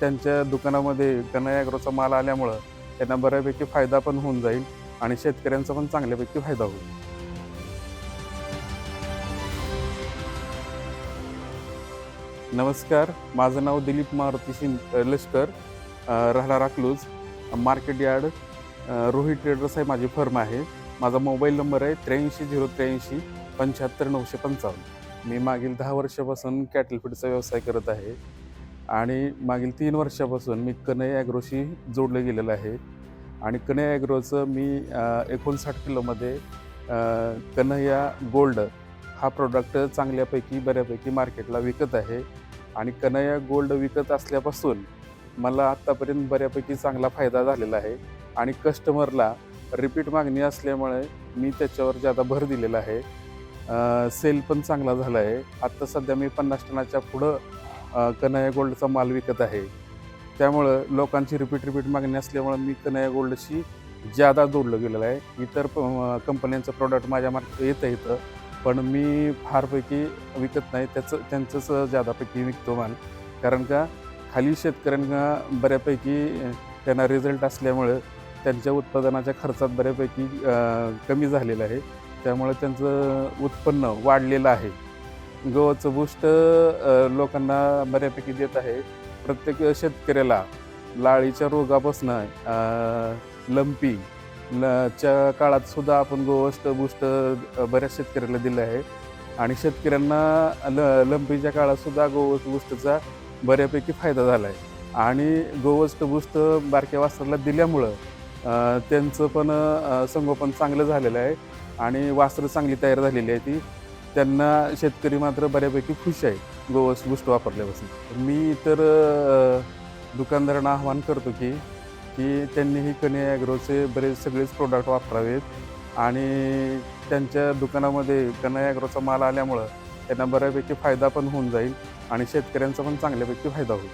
त्यांच्या दुकानामध्ये कनयाग्रोचा माल आल्यामुळं त्यांना बऱ्यापैकी फायदा पण होऊन जाईल आणि शेतकऱ्यांचा पण चांगल्यापैकी फायदा होईल. नमस्कार माझं नाव दिलीप मारुती शिं लष्कर राहणार Akluj market yard Rohit traders आहे माझी फर्म आहे. माझा मोबाईल नंबर आहे त्र्याऐंशी झिरो त्र्याऐंशी पंच्याहत्तर नऊशे पंचावन्न. मी मागील दहा वर्षापासून कॅटल फीडचा व्यवसाय करत आहे. आणि मागील तीन वर्षापासून मी कनई ॲग्रोशी जोडलं गेलेलं आहे. आणि कनई ॲग्रोचं मी एकोणसाठ किलोमध्ये कन्हया कन्हैया गोल्ड हा प्रोडक्ट चांगल्यापैकी बऱ्यापैकी मार्केटला विकत आहे. आणि कन्हैया गोल्ड विकत असल्यापासून मला आत्तापर्यंत बऱ्यापैकी चांगला फायदा झालेला आहे. आणि कस्टमरला रिपीट मागणी असल्यामुळे मी त्याच्यावर जादा भर दिलेला आहे. सेल पण चांगला झाला आहे. आत्ता सध्या मी पन्नास टनाच्या पुढं कन्हैया गोल्डचा माल विकत आहे. त्यामुळं लोकांची रिपीट रिपीट मागणी असल्यामुळं मी कन्हैया गोल्डशी जादा जोडलं गेलेलं आहे. इतर प- कंपन्यांचं प्रॉडक्ट माझ्या मार्केट येतं येतं. पण मी फारपैकी विकत नाही. त्याचं त्यांचंच जादापैकी विकतो माल. कारण का खाली शेतकऱ्यांना बऱ्यापैकी त्यांना रिझल्ट असल्यामुळं त्यांच्या उत्पादनाच्या खर्चात बऱ्यापैकी कमी झालेलं आहे. त्यामुळे त्यांचं उत्पन्न वाढलेलं आहे. गव्हाचं बूस्ट लोकांना बऱ्यापैकी देत आहे. प्रत्येक शेतकऱ्याला लाळीच्या रोगापासून लंपी ल च्या काळात सुद्धा आपण गोवष्ट बूस्ट बऱ्याच शेतकऱ्याला दिलं आहे. आणि शेतकऱ्यांना ल लंपीच्या काळात सुद्धा गोवस्ट बुष्टचा बऱ्यापैकी फायदा झाला आहे आणि गोवष्ट बूस्ट बारक्या वासराला दिल्यामुळं त्यांचं पण संगोपन चांगलं झालेलं आहे. आणि वासरं चांगली तयार झालेली आहे ती. त्यांना शेतकरी मात्र बऱ्यापैकी खुश आहे. गोवस बुष्ट वापरल्यापासून. मी तर दुकानदारांना आव्हान करतो की की त्यांनीही कने ॲग्रोचे बरेच सगळेच प्रोडक्ट वापरावेत आणि त्यांच्या दुकानामध्ये कने ॲग्रोचा माल आल्यामुळं त्यांना बऱ्यापैकी फायदा पण होऊन जाईल आणि शेतकऱ्यांचा पण चांगल्यापैकी फायदा होईल.